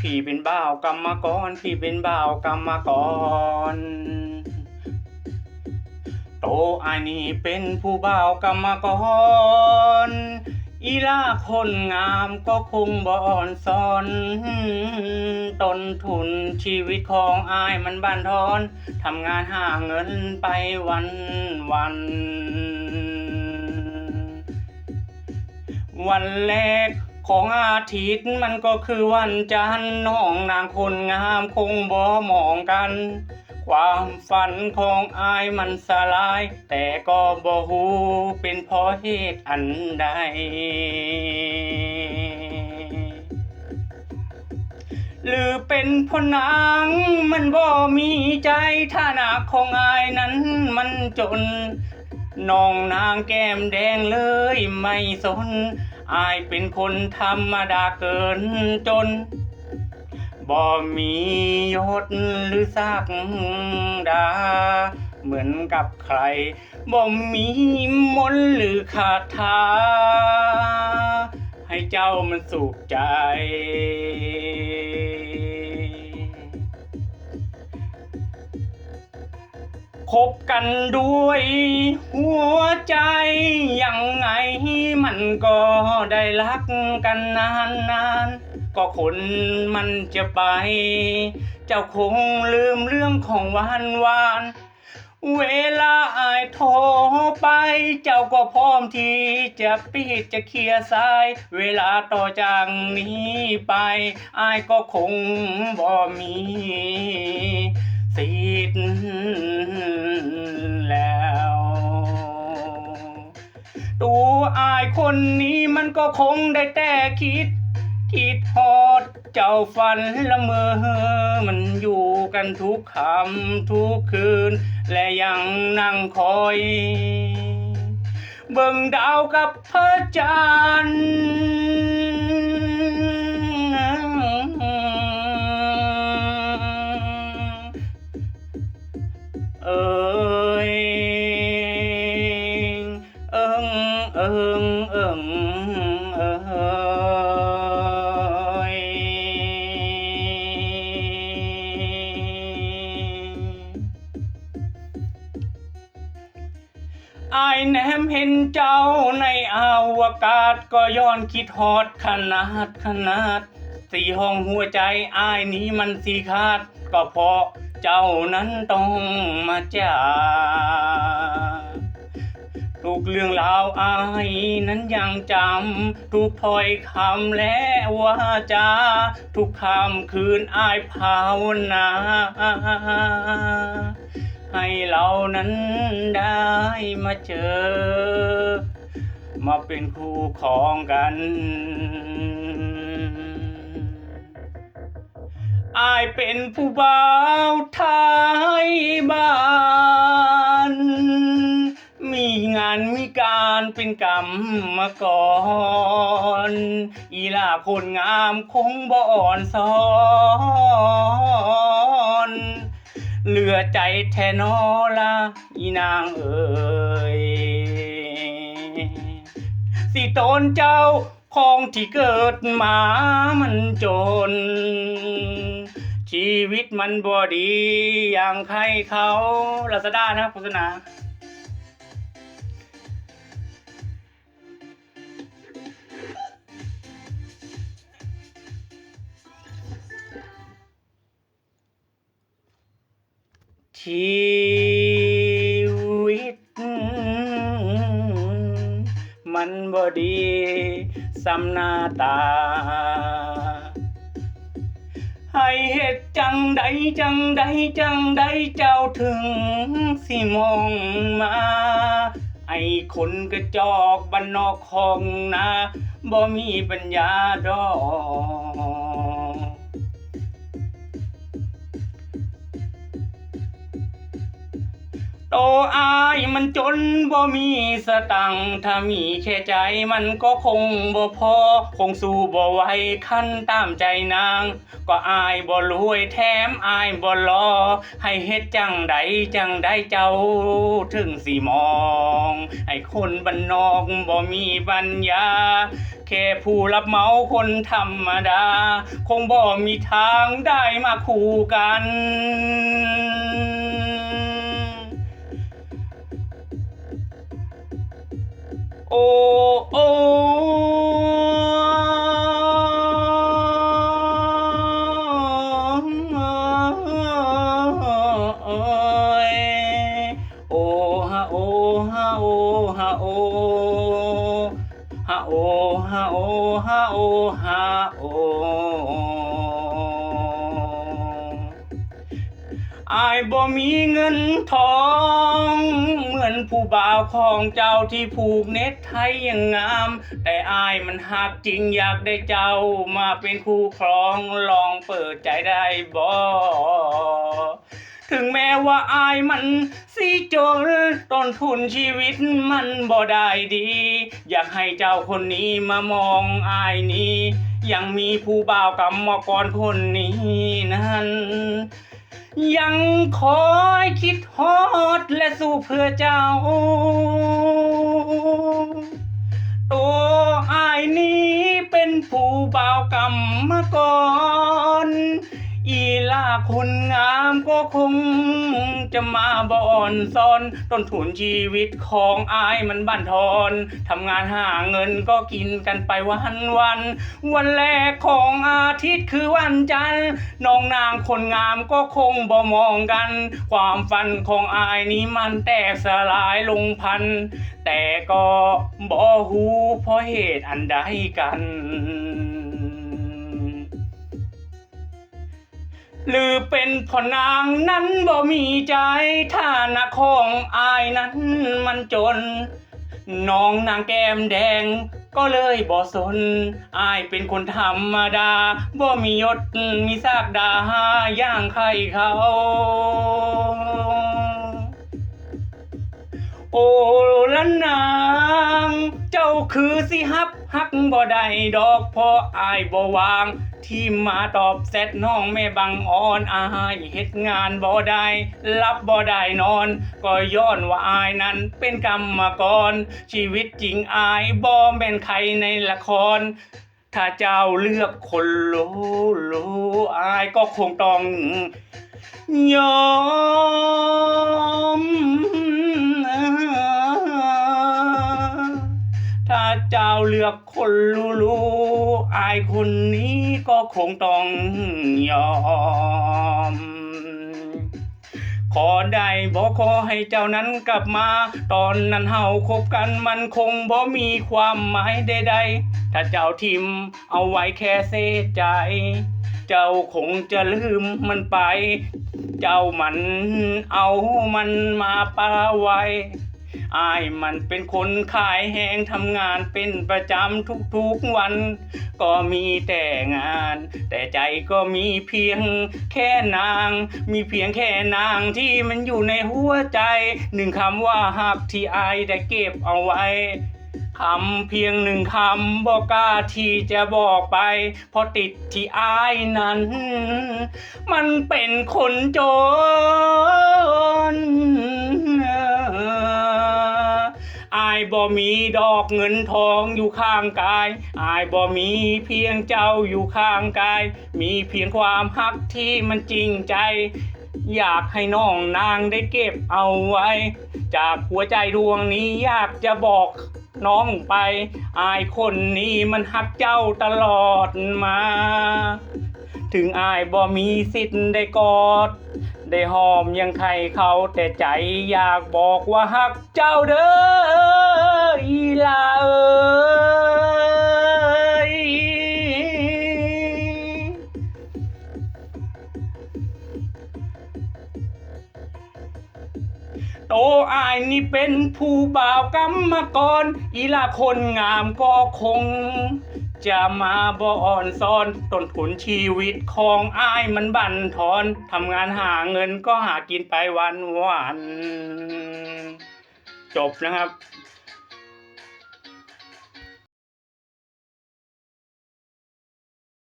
พี่เป็นบ่าวกรรมกร พี่เป็นบ่าวกรรมกร โตอายนี่เป็นผู้บ่าวกรรมกร อีลาคนงามก็คงบอนซอนต้นทุนชีวิตของอายมันบันทอนทำงานหาเงินไปวันวันวันแรก ของอาทิตย์มันก็คือวันจันทร์น้องนางคนงามคงบ่มองกัน ความฝันของอายมันสลาย แต่ก็บ่ฮู้เป็นเพราะเหตุอันใดหรือเป็นพนางมันบ่มีใจฐานะของอายนั้นมันจน น้องนางแก้มแดงเลยไม่สน อายเป็นคนธรรมดาเกินจน บ่มียศหรือสักดา เหมือนกับใคร บ่มีมนหรือคาถา ให้เจ้ามันสุขใจ คบกันด้วย หัวใจยังไงมันก็ได้รักกันนานนานก็คนมันจะไป เจ้าคงลืมเรื่องของหวานหวานเวลาอายโทรไป เจ้าก็พร้อมที่จะปิดจะเคลียร์สาย เวลาต่อจากนี้ไปอายก็คงบ่มีสิทธิ์ แล้ว ตัวอายคนนี้มันก็คงได้แต่คิด คิดฮอด เจ้าฝันละเมอมันอยู่กันทุกคำทุกคืน และยังนั่งคอย เบิ่งดาวกับพระจันทร์ เจ้าในอาวกาศก็ย้อนคิดฮอดขนาดขนาด สี่ห้องหัวใจอายนี้มันสีขาด ก็เพราะเจ้านั้นต้องมาจาก ทุกเรื่องราวอายนั้นยังจำ ทุกถ้อยคำและวาจา ทุกคำคืนอายภาวนา ให้เรานั้นได้มาเจอ มาเป็นคู่ของกัน อายเป็นผู้บ่าวไทยบ้านมีงานมีการเป็นกรรมมาก่อน อีลาคนงามคงบ่อ่อนซ้อน เหลือใจแทนอละอีนางเอ๋ยสิโตนเจ้าของที่เกิดมามันจน ชีวิตมันบ่ดีอย่างใครเขาลาซาด้านะครับโฆษณา ชีวิต มันบ่ดีสำนาตา ให้เฮ็ดจังใดจังใดจังใดเจ้าถึงสิมองมา ไอ้คนกระจอกบ้านนอกของนาบ่มีปัญญาดอก อายมันจนบ่มีสตังถ้ามีแค่ใจมันก็คงบ่พอ คงสู้บ่ไหวคันตามใจนาง ก็อายบ่รวยแถมอายบ่รอ ให้เฮ็ดจังใดจังได้เจ้าถึงสิมอง ให้คนบ้านนอกบ่มีปัญญา แค่ผู้รับเหมาคนธรรมดา คงบ่มีทางได้มาคู่กัน โอ้โอ้โอยโอ้ฮะโอ้ฮะโอ้ฮะโอ้ฮะโอ้ฮะโอ้ฮะโอ้ฮะโอ อายบ่มีเงินทอง เหมือนผู้บ่าวของเจ้าที่ผูกเน็ตไทยอยังงาม แต่อายมันหักจริงอยากได้เจ้ามาเป็นคู่ครองลองเปิดใจได้บ่ถึงแม้ว่าอายมันสิจนต้นทุนชีวิตมันบ่ได้ดี อยากให้เจ้าคนนี้มามองอายนี้ ยังมีผู้บ่าวกรรมกรคนนี้นั้น ยังคอยคิดฮอดและสู้เพื่อเจ้า ตัวอายนี้เป็นผู้บ่าวกรรมกร อีลาคนงามก็คง จะมาบ่อนซ่อน ต้นทุนชีวิตของอายมันบั่นทอนทำงานหาเงินก็กินกันไปวันวัน วันแรกของอาทิตย์คือวันจันทร์น้องนางคนงามก็คงบ่มองกัน ความฝันของอายนี้มันแตกสลายลงพัน แต่ก็บ่ฮู้เพราะเหตุอันใดกัน หรือเป็นพ่อนางนั้นบ่มีใจฐานะของอายนั้นมันจน น้องนางแก้มแดง ก็เลยบ่สน อายเป็นคนธรรมดาบ่มียศมีซากดาย่างใครเขาโอ้ละนาง เจ้าคือสิฮับ ฮักบ่ได้ดอกเพราะอายบ่วาง ที่มาตอบแซดน้องแม่บังอ่อนอายเฮ็ดงานบ่ได้รับบ่ได้นอน ก็ย้อนว่าอายนั้นเป็นกรรมกร ชีวิตจริงอายบ่แม่นใครในละคร ถ้าเจ้าเลือกคนรู้รู้อายก็คงต้องยอม เจ้าเลือกคนรู้รู้อายคนนี้ก็คงต้องยอม ขอได้บอกขอให้เจ้านั้นกลับมา ตอนนั้นเฮาคบกันมันคงบ่มีความหมายใดๆ ถ้าเจ้าทิมเอาไว้แค่เสียใจ เจ้าคงจะลืมมันไป เจ้ามันเอามันมาปาไว้ อายมันเป็นคนขายแหงทำงานเป็นประจำทุกๆวัน ก็มีแต่งาน แต่ใจก็มีเพียงแค่นาง มีเพียงแค่นางที่มันอยู่ในหัวใจ หนึ่งคำว่าหักที่อายได้เก็บเอาไว้คำเพียงหนึ่งคำบอกกล้าที่จะบอกไป เพราะติดที่อายนั้น มันเป็นคนจน มีดอกเงินทองอยู่ข้างกาย อายบ่มีเพียงเจ้าอยู่ข้างกาย มีเพียงความฮักที่มันจริงใจ อยากให้น้องนางได้เก็บเอาไว้ จากหัวใจดวงนี้อยากจะบอกน้องไป อายคนนี้มันฮักเจ้าตลอดมา ถึงอายบ่มีสิทธิ์ได้กอด ได้หอมยังใครเขาแต่ใจอยากบอกว่าฮักเจ้าเด้อ เป็นผู้บ่าวกรรมกรอีลาคนงามก็คง จะมาบ่อนซ่อนต้นทุนชีวิตของอายมันบั่นทอนทำงานหาเงินก็หากินไปวันวัน จบนะครับ